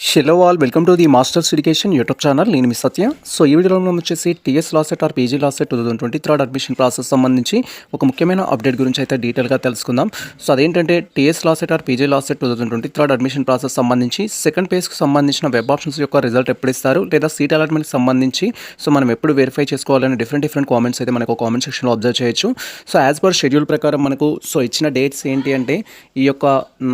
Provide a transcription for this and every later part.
Hello all welcome to the Masters education YouTube channel నేను మీ Satya. So ఈ వీడియోలో మనం వచ్చేసి TS LAWCET or PG LAWCET two thousand twenty third admission process సంబంధించి ఒక ముఖ్యమైన అప్డేట్ గురించి అయితే డీటెయిల్గా తెలుసుకుందాం. సో అదేంటంటే TS LAWCET or PG LAWCET two thousand twenty third admission process సంబంధించి సెకండ్ పేజ్కి సంబంధించిన వెబ్ ఆప్షన్స్ యొక్క రిజల్ట్ ఎప్పుడు ఇస్తారు? లేదా సీట్ అలాట్మెంట్కి సంబంధించి సో మనం ఎప్పుడు వెరిఫై చేసుకోవాలని డిఫరెంట్ డిఫరెంట్ కామెంట్స్ అయితే మనకు కామెంట్ సెక్షన్లో అబ్జర్వ్ చేయొచ్చు. సో యాజ్ పర్ షెడ్యూల్ ప్రకారం మనకు సో ఇచ్చిన డేట్స్ ఏంటి అంటే ఈ యొక్క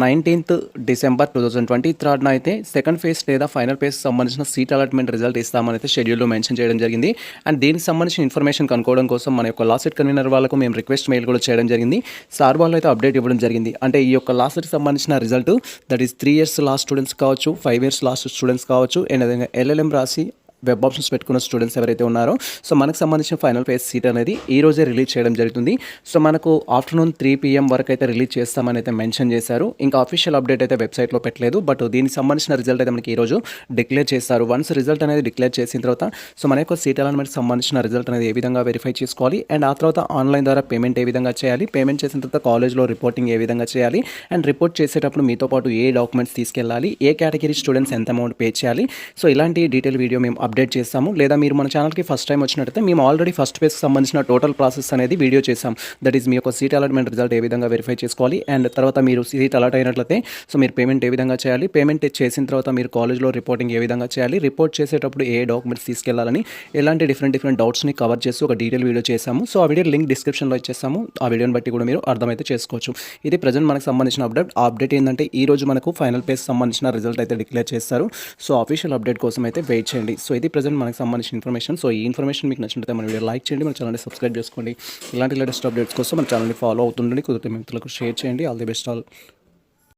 nineteenth December two thousand twenty థర్డ్న అయితే సెకండ్ ఫేజ్ లేదా ఫైనల్ ఫేజ్ సంబంధించిన సీట్ అలాట్మెంట్ రిజల్ట్ ఇస్తామని అయితే షెడ్యూల్లో మెన్షన్ చేయడం జరిగింది. అండ్ దీనికి సంబంధించిన ఇన్ఫర్మేషన్ కనుక్కోవడం కోసం మన యొక్క లాసెట్ కన్వీనర్ వాళ్ళకు మేము రిక్వెస్ట్ మెయిల్ కూడా చేయడం జరిగింది. సార్ వాళ్ళు అయితే అప్డేట్ ఇవ్వడం జరిగింది. అంటే ఈ యొక్క లాసెట్కి సంబంధించిన result that is three years last students కావచ్చు ఫైవ్ ఇయర్స్ లాస్ట్ స్టూడెంట్స్ కావచ్చు అండ్ అదేవిధంగా ఎల్ఎల్ఎం రాసి వెబ్ ఆప్షన్స్ పెట్టుకున్న స్టూడెంట్స్ ఎవరైతే ఉన్నారో సో మనకు సంబంధించిన ఫైనల్ ఫేజ్ సీట్ అనేది ఈ రోజే రిలీజ్ చేయడం జరుగుతుంది. సో మనకు ఆఫ్టర్నూన్ త్రీ పిఎం వరకు అయితే రిలీజ్ చేస్తామని అయితే మెన్షన్ చేశారు. ఇంకా అఫీషియల్ అప్డేట్ అయితే వెబ్సైట్లో పెట్టలేదు బట్ దీనికి సంబంధించిన రిజల్ట్ అయితే మనకి ఈరోజు డిక్లేర్ చేస్తారు. వన్స్ రిజల్ట్ అనేది డిక్లేర్ చేసిన తర్వాత సో మన యొక్క సీట్ అలాట్మెంట్ సంబంధించిన రిజల్ట్ అనేది ఏ విధంగా వెరిఫై చేసుకోవాలి? అండ్ ఆ తర్వాత ఆన్లైన్ ద్వారా పేమెంట్ ఏ విధంగా చేయాలి? పేమెంట్ చేసిన తర్వాత కాలేజ్లో రిపోర్టింగ్ ఏ విధంగా చేయాలి? అండ్ రిపోర్ట్ చేసేటప్పుడు మీతో పాటు ఏ డాక్యుమెంట్స్ తీసుకెళ్ళాలి? ఏ కేటగిరీ స్టూడెంట్స్ ఎంత అమౌంట్ పే చేయాలి? సో ఇలాంటి డీటెయిల్ వీడియో మేము అప్డేట్ చేస్తాము. లేదా మీరు మన ఛానల్కి ఫస్ట్ టైం వచ్చినట్టయితే మేము ఆల్రెడీ ఫస్ట్ ఫేజ్కి సంబంధించిన టోటల్ ప్రాసెస్ అనేది వీడియో చేసాం దట్ ఈస్ మీ యొక్క సీట్ అలాట్మెంట్ రిజల్ట్ ఏ విధంగా వెరిఫై చేసుకోవాలి అండ్ తర్వాత మీరు సీట్ అలాట్ అయినట్లయితే సో మీరు పేమెంట్ ఏ విధంగా చేయాలి పేమెంట్ చేసిన తర్వాత మీరు కాలేజ్లో రిపోర్టింగ్ ఏ విధంగా చేయాలి రిపోర్ట్ చేసేటప్పుడు ఏ డాక్యుమెంట్స్ తీసుకెళ్ళాలని ఎలాంటి డిఫరెంట్ డిఫరెంట్ డౌట్స్ని కవర్ చేసి ఒక డీటెయిల్ వీడియో చేసాము సో ఆ వీడియో లింక్ డిస్క్రిప్షన్లో ఇచ్చేసాము ఆ వీడియోని బట్టి కూడా మీరు అర్థమైతే చేసుకోవచ్చు. ఇది ప్రజెంట్ మనకు సంబంధించిన అప్డేట్ ఆ అప్డేట్ ఏంటంటే ఈ రోజు మనకు ఫైనల్ పేజ్ సంబంధించిన రిజల్ట్ అయితే డిక్లేర్ చేస్తారు. సో అఫీషియల్ అప్డేట్ కోసం అయితే వెయిట్ చేయండి. సో ఇది ప్రజెంట్ మనకు సంబంధించిన ఇన్ఫర్మేషన్ సో ఈ ఇన్ఫర్మేషన్ మీకు నచ్చినట్లయితే మన వీడియో లైక్ చేయండి మన ఛానల్ని సబ్స్క్రైబ్ చేసుకోండి. ఇలాంటి లేటెస్ట్ అప్డేట్స్ కోసం మన ఛానల్ని ఫాలో అవుతుండండి. కుదిరితే మిత్రులకు షేర్ చేయండి. All the best all